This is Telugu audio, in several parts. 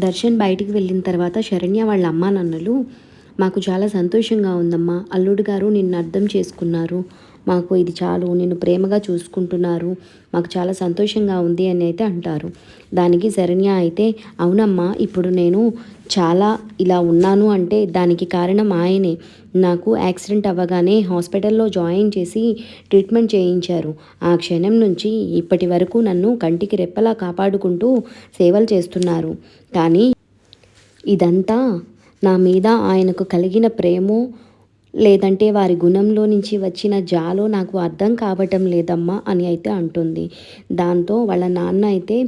దర్శన్ బయటికి వెళ్ళిన తర్వాత శరణ్య వాళ్ళ అమ్మా నాన్నలు మాకు చాలా సంతోషంగా ఉందమ్మా అల్లుడు గారు నిన్ను అర్థం చేసుకున్నారు. మాకు ఇది చాలు నిన్ను ప్రేమగా చూసుకుంటున్నారు మాకు చాలా సంతోషంగా ఉంది అని అయితే అంటారు. దానికి శరణ్య అయితే అవునమ్మా ఇప్పుడు నేను చాలా ఇలా ఉన్నాను అంటే దానికి కారణం ఆయనే. నాకు యాక్సిడెంట్ అవ్వగానే హాస్పిటల్లో జాయిన్ చేసి ట్రీట్మెంట్ చేయించారు. ఆ క్షణం నుంచి ఇప్పటి వరకు నన్ను కంటికి రెప్పలా కాపాడుకుంటూ సేవలు చేస్తున్నారు. కానీ ఇదంతా నా మీద ఆయనకు కలిగిన ప్రేమో లేదంటే వారి గుణంలో నుంచి వచ్చిన జాలో నాకు అర్థం కావటం లేదమ్మా అని అయితే అంటుంది. దాంతో వాళ్ళ నాన్న అయితే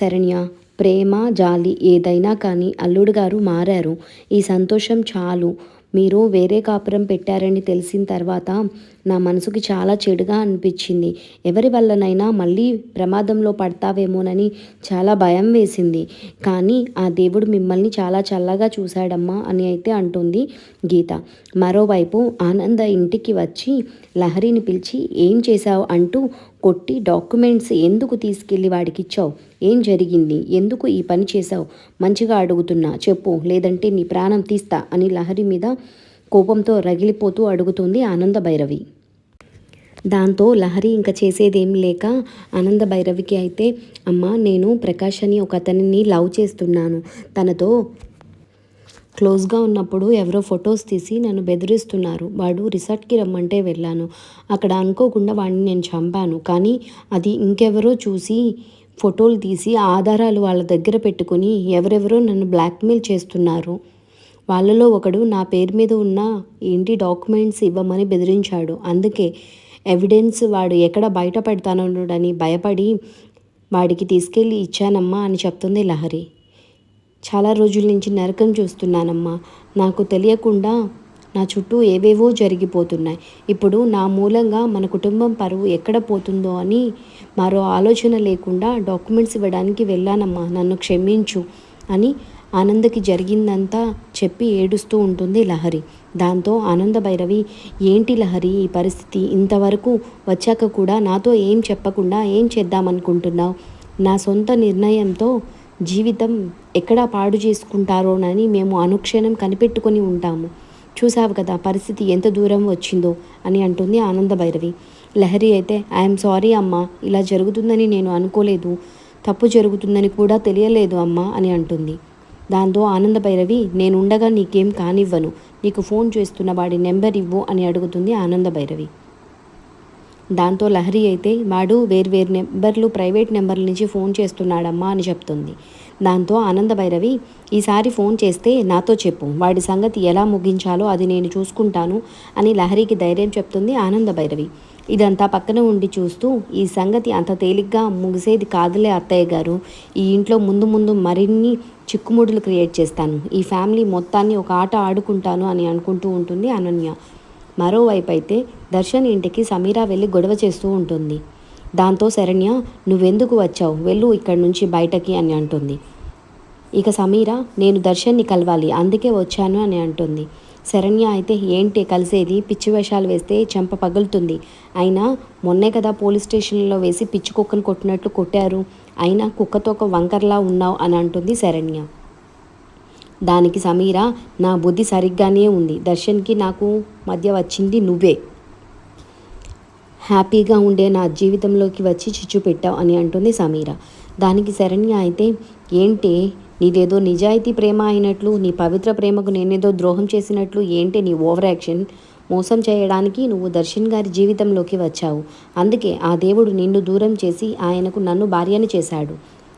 శరణ్య ప్రేమ జాలి ఏదైనా కానీ అల్లుడు గారు మారారు. ఈ సంతోషం చాలు. మీరు వేరే కాపురం పెట్టారని తెలిసిన తర్వాత నా మనసుకి చాలా చెడుగా అనిపించింది. ఎవరి వల్లనైనా మళ్ళీ ప్రమాదంలో పడతావేమోనని చాలా భయం వేసింది. కానీ ఆ దేవుడు మిమ్మల్ని చాలా చల్లగా చూశాడమ్మా అని అయితే అంటుంది గీత. మరోవైపు ఆనంద ఇంటికి వచ్చి లహరిని పిలిచి ఏం చేశావు? అంటూ కొట్టి డాక్యుమెంట్స్ ఎందుకు తీసుకెళ్ళి వాడికి ఇచ్చావు ఏం జరిగింది? ఎందుకు ఈ పని చేశావు? మంచిగా అడుగుతున్నా చెప్పు. లేదంటే నీ ప్రాణం తీస్తా అని లహరి మీద కోపంతో రగిలిపోతూ అడుగుతుంది ఆనంద భైరవి దాంతో లహరి ఇంకా చేసేదేం లేక ఆనంద భైరవికి అయితే అమ్మ నేను ప్రకాష్ అని ఒక అతనిని లవ్ చేస్తున్నాను. తనతో క్లోజ్గా ఉన్నప్పుడు ఎవరో ఫొటోస్ తీసి నన్ను బెదిరిస్తున్నారు. వాడు రిసార్ట్కి రమ్మంటే వెళ్ళాను. అక్కడ అనుకోకుండా వాడిని నేను చంపాను. కానీ అది ఇంకెవరో చూసి ఫోటోలు తీసి ఆధారాలు వాళ్ళ దగ్గర పెట్టుకుని ఎవరెవరో నన్ను బ్లాక్మెయిల్ చేస్తున్నారు. వాళ్ళలో ఒకడు నా పేరు మీద ఉన్న ఏంటి డాక్యుమెంట్స్ ఇవ్వమని బెదిరించాడు. అందుకే ఎవిడెన్స్ వాడు ఎక్కడ బయట పెడతానని భయపడి వాడికి తీసుకెళ్ళి ఇచ్చానమ్మా అని చెప్తుంది లహరి. చాలా రోజుల నుంచి నరకం చూస్తున్నానమ్మా. నాకు తెలియకుండా నా చుట్టూ ఏవేవో జరిగిపోతున్నాయి. ఇప్పుడు నా మూలంగా మన కుటుంబం పరువు ఎక్కడ పోతుందో అని మరో ఆలోచన లేకుండా డాక్యుమెంట్స్ ఇవ్వడానికి వెళ్ళానమ్మా నన్ను క్షమించు అని ఆనందకి జరిగిందంతా చెప్పి ఏడుస్తూ ఉంటుంది లహరి. దాంతో ఆనంద భైరవి ఏంటి లహరి ఈ పరిస్థితి? ఇంతవరకు వచ్చాక కూడా నాతో ఏం చెప్పకుండా ఏం చేద్దామనుకుంటున్నావు? నా సొంత నిర్ణయంతో జీవితం ఎక్కడ పాడు చేసుకుంటారోనని మేము అనుక్షణం కనిపెట్టుకొని ఉంటాము. చూసావు కదా పరిస్థితి ఎంత దూరం వచ్చిందో అని అంటుంది ఆనంద భైరవి లహరి అయితే ఐఎమ్ సారీ అమ్మా ఇలా జరుగుతుందని నేను అనుకోలేదు. తప్పు జరుగుతుందని కూడా తెలియలేదు అమ్మా అని అంటుంది. దాంతో ఆనంద భైరవి నేనుండగా నీకేం కానివ్వను. నీకు ఫోన్ చేస్తున్న వాడి నెంబర్ ఇవ్వు అని అడుగుతుంది ఆనంద భైరవి దాంతో లహరి అయితే వాడు వేర్వేరు నెంబర్లు ప్రైవేట్ నెంబర్ల నుంచి ఫోన్ చేస్తున్నాడమ్మా అని చెప్తుంది. దాంతో ఆనంద భైరవి ఈసారి ఫోన్ చేస్తే నాతో చెప్పు. వాడి సంగతి ఎలా ముగించాలో అది నేను చూసుకుంటాను అని లహరికి ధైర్యం చెప్తుంది ఆనంద భైరవి. ఇదంతా పక్కన ఉండి చూస్తూ ఈ సంగతి అంత తేలిగ్గా ముగిసేది కాదులే అత్తయ్య గారు. ఈ ఇంట్లో ముందు ముందు మరిన్ని చిక్కుముడులు క్రియేట్ చేస్తాను. ఈ ఫ్యామిలీ మొత్తాన్ని ఒక ఆట ఆడుకుంటాను అని అనుకుంటూ ఉంటుంది అనన్య. మరోవైపు అయితే దర్శన్ ఇంటికి సమీరా వెళ్ళి గొడవ చేస్తూ ఉంటుంది. దాంతో శరణ్య నువ్వెందుకు వచ్చావు? వెళ్ళు ఇక్కడి నుంచి బయటకి అని అంటుంది. ఇక సమీర నేను దర్శన్ని కలవాలి అందుకే వచ్చాను అని అంటుంది. శరణ్య అయితే ఏంటి కలిసేది? పిచ్చి వేషాలు వేస్తే చెంప పగులుతుంది. అయినా మొన్నే కదా పోలీస్ స్టేషన్లో వేసి పిచ్చి కుక్కను కొట్టినట్లు కొట్టారు. అయినా కుక్కతో ఒక వంకర్లా ఉన్నావు అని అంటుంది శరణ్య. దానికి సమీర నా బుద్ధి సరిగ్గానే ఉంది. దర్శన్కి నాకు మధ్య వచ్చింది నువ్వే. హ్యాపీగా ఉండే నా జీవితంలోకి వచ్చి చిచ్చు పెట్టావు అని అంటుంది సమీర. దానికి శరణ్య అయితే ఏంటి నీదేదో నిజాయితీ ప్రేమ అయినట్లు నీ పవిత్ర ప్రేమకు నేనేదో ద్రోహం చేసినట్లు ఏంటి నీ ఓవర్ యాక్షన్? మోసం చేయడానికి నువ్వు దర్శన్ గారి జీవితంలోకి వచ్చావు. అందుకే ఆ దేవుడు నిన్ను దూరం చేసి ఆయనకు నన్ను భార్యని చేశాడు.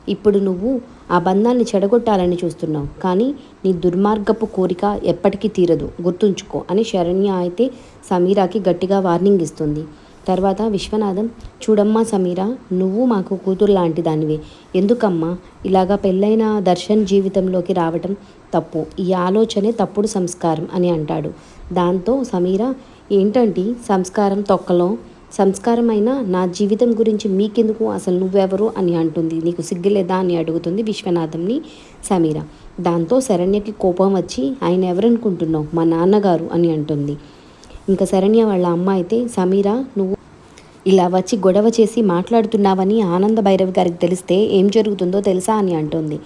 ఇప్పుడు నువ్వు ఆ బంధాన్ని చెడగొట్టాలని చూస్తున్నావు. కానీ నీ దుర్మార్గపు కోరిక ఎప్పటికీ తీరదు. గుర్తుంచుకో అని శరణ్య అయితే సమీరాకి గట్టిగా వార్నింగ్ ఇస్తుంది. తర్వాత విశ్వనాథం చూడమ్మా సమీర నువ్వు మాకు కూతురు లాంటి దానివి ఎందుకమ్మా? ఇలాగా పెళ్ళైన దర్శన్ జీవితంలోకి రావటం తప్పు. ఈ ఆలోచనే తప్పుడు సంస్కారం అని అంటాడు. దాంతో సమీర ఏంటంటే? సంస్కారం తొక్కలో? సంస్కారమైన నా జీవితం గురించి మీకెందుకు అసలు నువ్వెవరు? అని అంటుంది. నీకు సిగ్గులేదా? అని అడుగుతుంది విశ్వనాథంని సమీర. దాంతో శరణ్యకి కోపం వచ్చి ఆయన ఎవరనుకుంటున్నావు? మా నాన్నగారు? అని అంటుంది. ఇంకా శరణ్య వాళ్ళ అమ్మ అయితే సమీరా నువ్వు ఇలా వచ్చి గొడవ చేసి మాట్లాడుతున్నావని ఆనంద భైరవ్ గారికి తెలిస్తే ఏం జరుగుతుందో తెలుసా? అని అంటుంది.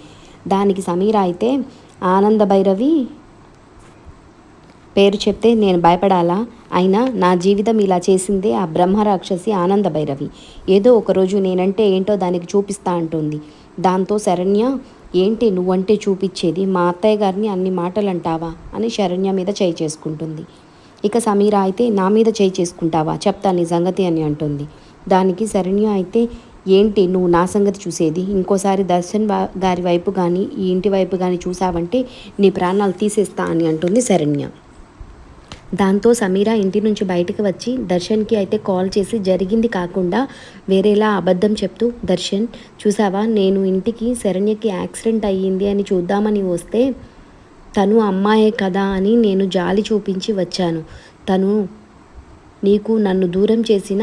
దానికి సమీర అయితే ఆనంద భైరవి పేరు చెప్తే నేను భయపడాలా? అయినా నా జీవితం ఇలా చేసిందే ఆ బ్రహ్మరాక్షసి ఆనంద భైరవి. ఏదో ఒకరోజు నేనంటే ఏంటో దానికి చూపిస్తా అంటుంది. దాంతో శరణ్య ఏంటి నువ్వంటే చూపించేది? మా అత్తయ్య గారిని అన్ని మాటలు అంటావా అని శరణ్య మీద చేయి చేసుకుంటుంది. ఇక సమీర అయితే నా మీద చేయి చేసుకుంటావా? చెప్తా నీ సంగతి అని అంటుంది. దానికి శరణ్య అయితే ఏంటి నువ్వు నా సంగతి చూసేది? ఇంకోసారి దర్శన్ గారి వైపు కానీ ఈ ఇంటి వైపు కానీ చూసావంటే నీ ప్రాణాలు తీసేస్తా అని అంటుంది శరణ్య. దాంతో సమీర ఇంటి నుంచి బయటకు వచ్చి దర్శన్కి అయితే కాల్ చేసి జరిగింది కాకుండా వేరేలా అబద్ధం చెప్తూ దర్శన్ చూసావా? నేను ఇంటికి శరణ్యకి యాక్సిడెంట్ అయ్యింది అని చూద్దామని వస్తే తను అమ్మాయే కదా అని నేను జాలి చూపించి వచ్చాను. తను నీకు నన్ను దూరం చేసిన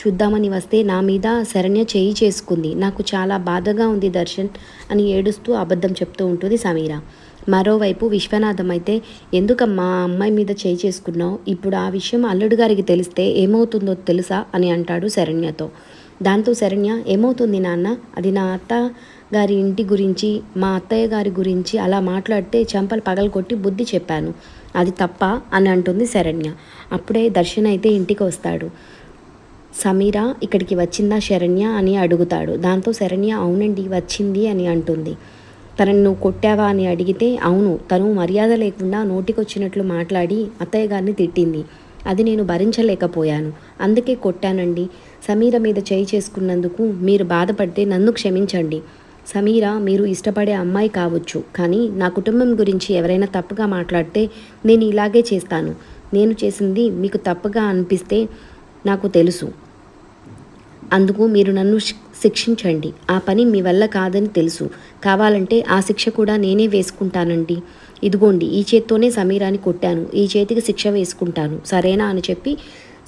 చూద్దామని వస్తే నా మీద శరణ్య చేయి చేసుకుంది. నాకు చాలా బాధగా ఉంది దర్శన్ అని ఏడుస్తూ అబద్ధం చెప్తూ ఉంటుంది సమీర. మరోవైపు విశ్వనాథం అయితే ఎందుకమ్మా అమ్మాయి మీద చేయి చేసుకున్నావు? ఇప్పుడు ఆ విషయం అల్లుడు గారికి తెలిస్తే ఏమవుతుందో తెలుసా? అని అంటాడు శరణ్యతో. దాంతో శరణ్య ఏమవుతుంది నాన్న? అది నా అత్త గారి ఇంటి గురించి మా అత్తయ్య గారి గురించి అలా మాట్లాడితే చెంపలు పగలగొట్టి బుద్ధి చెప్పాను. అది తప్ప అని అంటుంది శరణ్య. అప్పుడే దర్శన్ అయితే ఇంటికి వస్తాడు. సమీర ఇక్కడికి వచ్చిందా శరణ్య? అని అడుగుతాడు. దాంతో శరణ్య అవునండి వచ్చింది అని అంటుంది. తనని నువ్వు కొట్టావా? అని అడిగితే అవును తను మర్యాద లేకుండా నోటికొచ్చినట్లు మాట్లాడి అత్తయ్య గారిని తిట్టింది. అది నేను భరించలేకపోయాను. అందుకే కొట్టానండి. సమీర మీద చేయి చేసుకున్నందుకు మీరు బాధపడితే నన్ను క్షమించండి. సమీర మీరు ఇష్టపడే అమ్మాయి కావచ్చు కానీ నా కుటుంబం గురించి ఎవరైనా తప్పుగా మాట్లాడితే నేను ఇలాగే చేస్తాను. నేను చేసింది మీకు తప్పుగా అనిపిస్తే నాకు తెలుసు. అందుకు మీరు నన్ను శిక్షించండి. ఆ పని మీ వల్ల కాదని తెలుసు. కావాలంటే ఆ శిక్ష కూడా నేనే వేసుకుంటానండి. ఇదిగోండి ఈ చేత్తోనే సమీరాని కొట్టాను. ఈ చేతికి శిక్ష వేసుకుంటాను. సరేనా అని చెప్పి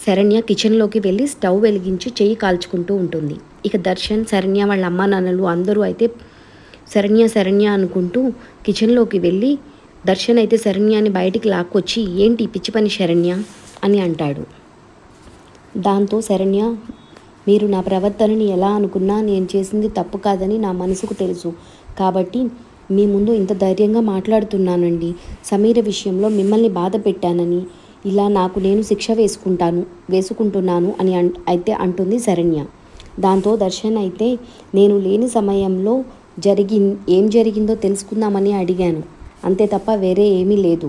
శరణ్య కిచెన్లోకి వెళ్ళి స్టవ్ వెలిగించి చెయ్యి కాల్చుకుంటూ ఉంటుంది. ఇక దర్శన్ శరణ్య వాళ్ళ అమ్మ నాన్నలు అందరూ అయితే శరణ్య శరణ్య అనుకుంటూ కిచెన్లోకి వెళ్ళి దర్శన్ అయితే శరణ్యని బయటికి లాక్కొచ్చి ఏంటి పిచ్చి పని శరణ్య? అని అంటాడు. దాంతో శరణ్య మీరు నా ప్రవర్తనని ఎలా అనుకున్నా నేను చేసింది తప్పు కాదని నా మనసుకు తెలుసు. కాబట్టి మీ ముందు ఇంత ధైర్యంగా మాట్లాడుతున్నానండి. సమీర విషయంలో మిమ్మల్ని బాధ పెట్టానని ఇలా నాకు నేను శిక్ష వేసుకుంటాను వేసుకుంటున్నాను అని అయితే అంటుంది శరణ్య. దాంతో దర్శన్ అయితే నేను లేని సమయంలో జరిగి ఏం జరిగిందో తెలుసుకుందామని అడిగాను. అంతే తప్ప వేరే ఏమీ లేదు.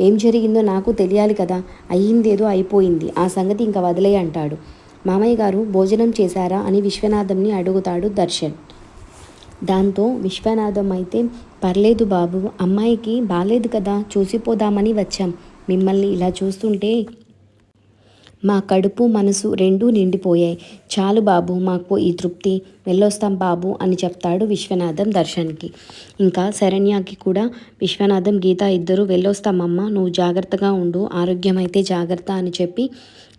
ఏం జరిగిందో నాకు తెలియాలి కదా అయ్యిందేదో అయిపోయింది. ఆ సంగతి ఇంకా వదిలే అంటాడు. మామయ్య గారు భోజనం చేశారా అని విశ్వనాథంని అడుగుతాడు దర్శన్. దాంతో విశ్వనాథం అయితే పర్లేదు బాబు అమ్మాయికి బాలేదు కదా చూసిపోదామని వచ్చాం. మిమ్మల్ని ఇలా చూస్తుంటే మా కడుపు మనసు రెండూ నిండిపోయాయి. చాలు బాబు మాకు ఈ తృప్తి. వెళ్ళొస్తాం బాబు అని చెప్తాడు విశ్వనాథం దర్శన్కి. ఇంకా శరణ్యకి కూడా విశ్వనాథం గీత ఇద్దరు వెళ్ళొస్తామమ్మ నువ్వు జాగ్రత్తగా ఉండు ఆరోగ్యం అయితే జాగ్రత్త అని చెప్పి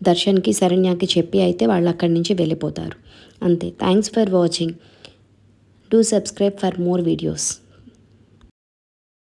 దర్శన్కి శరణ్యకి చెప్పి అయితే వాళ్ళు అక్కడి నుంచి వెళ్ళిపోతారు. అంతే. Thanks for watching. Do subscribe for more videos.